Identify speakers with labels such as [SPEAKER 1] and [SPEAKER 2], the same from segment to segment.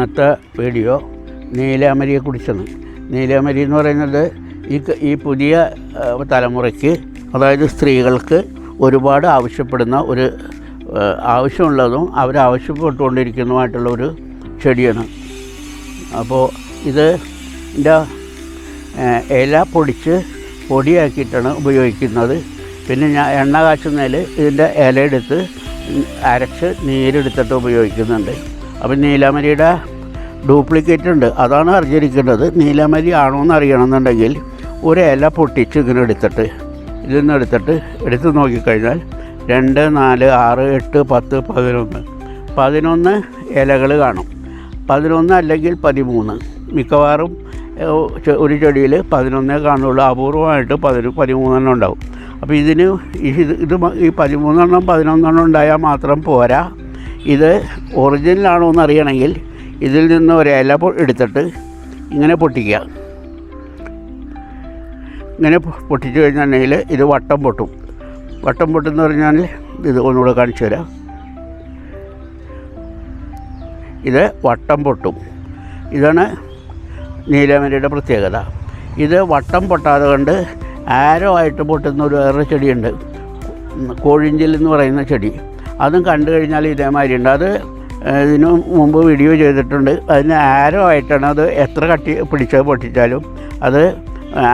[SPEAKER 1] ഇന്നത്തെ വീഡിയോ നീലാമരിയെക്കുറിച്ചാണ് നീലാമരി എന്ന് പറയുന്നത് ഈ ഈ പുതിയ തലമുറയ്ക്ക് അതായത് സ്ത്രീകൾക്ക് ഒരുപാട് ആവശ്യപ്പെടുന്ന ഒരു ആവശ്യമുള്ളതും അവരാവശ്യപ്പെട്ടുകൊണ്ടിരിക്കുന്നതുമായിട്ടുള്ള ഒരു ചെടിയാണ്. അപ്പോൾ ഇത് ഇതിന്റെ ഇല പൊടിച്ച് പൊടിയാക്കിയിട്ടാണ് ഉപയോഗിക്കുന്നത്. പിന്നെ ഞാൻ എണ്ണ കാച്ചുന്നതിൽ ഇതിന്റെ ഇല എടുത്ത് അരച്ച് നീരെടുത്തിട്ട് ഉപയോഗിക്കുന്നുണ്ട്. അപ്പം നീലാമരിയുടെ ഡ്യൂപ്ലിക്കേറ്റ് ഉണ്ട് അതാണ് അറിഞ്ഞിരിക്കേണ്ടത്. നീലമരി ആണോ എന്ന് അറിയണമെന്നുണ്ടെങ്കിൽ ഒരു ഇല പൊട്ടിച്ച് ഇങ്ങനെ എടുത്തിട്ട് ഇതിൽ നിന്ന് എടുത്തിട്ട് എടുത്ത് നോക്കിക്കഴിഞ്ഞാൽ രണ്ട് നാല് ആറ് എട്ട് പത്ത് പതിനൊന്ന്. പതിനൊന്ന് ഇലകൾ കാണും. പതിനൊന്ന് അല്ലെങ്കിൽ പതിമൂന്ന്. മിക്കവാറും ഒരു ചെടിയിൽ പതിനൊന്നേ കാണുള്ളൂ. അപൂർവമായിട്ട് പതിന പതിമൂന്നെണ്ണം ഉണ്ടാവും. അപ്പോൾ ഇതിന് ഇത് ഇത് ഈ പതിമൂന്നെണ്ണം പതിനൊന്നെണ്ണം ഉണ്ടായാൽ മാത്രം പോരാ. ഇത് ഒറിജിനലാണോ എന്ന് അറിയണമെങ്കിൽ ഇതിൽ നിന്ന് ഒരു ഇല എടുത്തിട്ട് ഇങ്ങനെ പൊട്ടിക്കുക. ഇങ്ങനെ പൊട്ടിച്ചു കഴിഞ്ഞിട്ടുണ്ടെങ്കിൽ ഇത് വട്ടം പൊട്ടും. വട്ടം പൊട്ടെന്ന് പറഞ്ഞാൽ ഇത് ഒന്നുകൂടെ കാണിച്ചു തരാം. ഇത് വട്ടം പൊട്ടും. ഇതാണ് നീലമരയുടെ പ്രത്യേകത. ഇത് വട്ടം പൊട്ടാതെ കൊണ്ട് ആരോ ആയിട്ട് പൊട്ടുന്ന ഒരു വേറെ ചെടിയുണ്ട്. കോഴിഞ്ചിൽ എന്ന് പറയുന്ന ചെടി. അതും കണ്ടു കഴിഞ്ഞാൽ ഇതേമാതിരി ഉണ്ട്. അത് ഇതിനു മുമ്പ് വീഡിയോ ചെയ്തിട്ടുണ്ട്. അതിന് ആരോ ആയിട്ടാണ് അത് എത്ര കട്ടി പിടിച്ചത് പൊട്ടിച്ചാലും അത്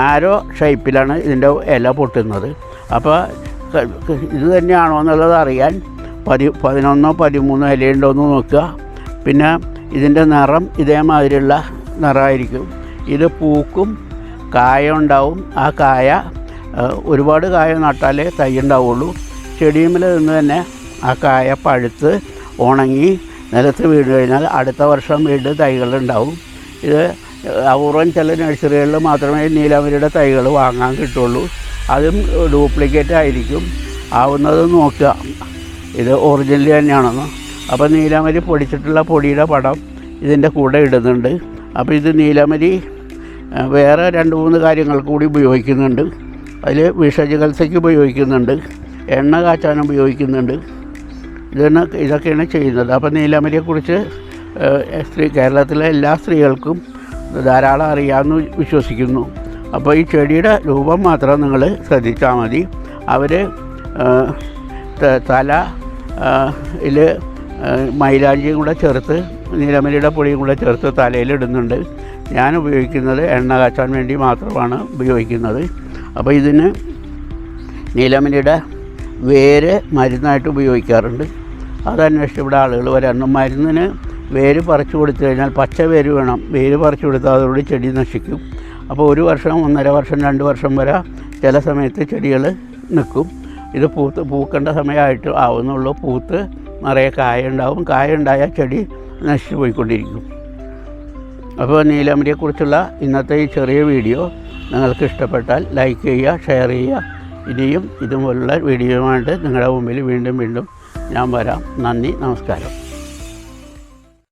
[SPEAKER 1] ആരോ ഷേപ്പിലാണ് ഇതിന്റെ ഇല പൊട്ടുന്നത്. അപ്പോൾ ഇത് തന്നെയാണോ എന്നുള്ളത് അറിയാൻ പതി പതിനൊന്നോ പതിമൂന്നോ ഇലയുണ്ടോ എന്ന് നോക്കുക. പിന്നെ ഇതിന്റെ നിറം ഇതേമാതിരിയുള്ള നിറമായിരിക്കും ഇത് പൂക്കും കായ ഉണ്ടാവും. ആ കായ ഒരുപാട് കായ നട്ടാലേ തൈ ഉണ്ടാവുള്ളൂ. ചെടിയുമ്മിൽ നിന്ന് തന്നെ ആ കായ പഴുത്ത് ഉണങ്ങി നിലത്ത് വീണ് കഴിഞ്ഞാൽ അടുത്ത വർഷം വീണ്ടും തൈകളുണ്ടാവും. ഇത് അപൂർവം ചില നഴ്സറികളിൽ മാത്രമേ നീലാമരിയുടെ തൈകൾ വാങ്ങാൻ കിട്ടുള്ളൂ. അതും ഡ്യൂപ്ലിക്കേറ്റ് ആയിരിക്കും. ആവുന്നത് നോക്കുക. ഇത് ഒറിജിനൽ തന്നെയാണെന്ന്. അപ്പോൾ നീലാമരി പൊടിച്ചിട്ടുള്ള പൊടിയുടെ പടം ഇതിന്റെ കൂടെ ഇടുന്നുണ്ട്. അപ്പോൾ ഇത് നീലാമരി വേറെ രണ്ട് മൂന്ന് കാര്യങ്ങൾ കൂടി ഉപയോഗിക്കുന്നുണ്ട്. അതിൽ വിഷചികിത്സയ്ക്ക് ഉപയോഗിക്കുന്നുണ്ട്. എണ്ണ കാച്ചാൻ ഉപയോഗിക്കുന്നുണ്ട്. ഇതാണ് ഇതൊക്കെയാണ് ചെയ്യുന്നത്. അപ്പോൾ നീലാമരിയെക്കുറിച്ച് സ്ത്രീ കേരളത്തിലെ എല്ലാ സ്ത്രീകൾക്കും ധാരാളം അറിയാമെന്ന് വിശ്വസിക്കുന്നു. അപ്പോൾ ഈ ചെടിയുടെ രൂപം മാത്രം നിങ്ങൾ ശ്രദ്ധിച്ചാൽ മതി. അവർ തല ഇതിൽ മൈലാഞ്ചിയും കൂടെ ചേർത്ത് നീലമരിയുടെ പൊടിയും കൂടെ ചേർത്ത് തലയിലിടുന്നുണ്ട് ഞാൻ ഉപയോഗിക്കുന്നത് എണ്ണ കാച്ചാൻ വേണ്ടി മാത്രമാണ് ഉപയോഗിക്കുന്നത്. അപ്പോൾ ഇതിന് നീലമരിയുടെ വേര് മരുന്നായിട്ട് ഉപയോഗിക്കാറുണ്ട്. അതന്വേഷിച്ച് ഇവിടെ ആളുകൾ വരാറുണ്ട് മരുന്നിന് വേര് പറിച്ചു കൊടുത്തു കഴിഞ്ഞാൽ പച്ച വേര് വേണം. വേര് പറിച്ചു കൊടുത്താൽ അതോടെ ചെടി നശിക്കും. അപ്പോൾ ഒരു വർഷം ഒന്നര വർഷം രണ്ട് വർഷം വരെ ചില സമയത്ത് ചെടികൾ നിൽക്കും. ഇത് പൂത്ത് പൂക്കേണ്ട സമയമായിട്ട് ആവുന്നുള്ളൂ. പൂത്ത് നിറയെ കായ ഉണ്ടാവും കായ ഉണ്ടായാൽ ചെടി നശിച്ചു പോയിക്കൊണ്ടിരിക്കും. അപ്പോൾ നീലമരിയെക്കുറിച്ചുള്ള ഇന്നത്തെ ഈ ചെറിയ വീഡിയോ നിങ്ങൾക്ക് ഇഷ്ടപ്പെട്ടാൽ ലൈക്ക് ചെയ്യുക ഷെയർ ചെയ്യുക. ഇനിയും ഇതുപോലുള്ള വീഡിയോയുമായിട്ട് നിങ്ങളുടെ മുമ്പിൽ വീണ്ടും വീണ്ടും ഞാൻ വരാം. നന്ദി നമസ്കാരം.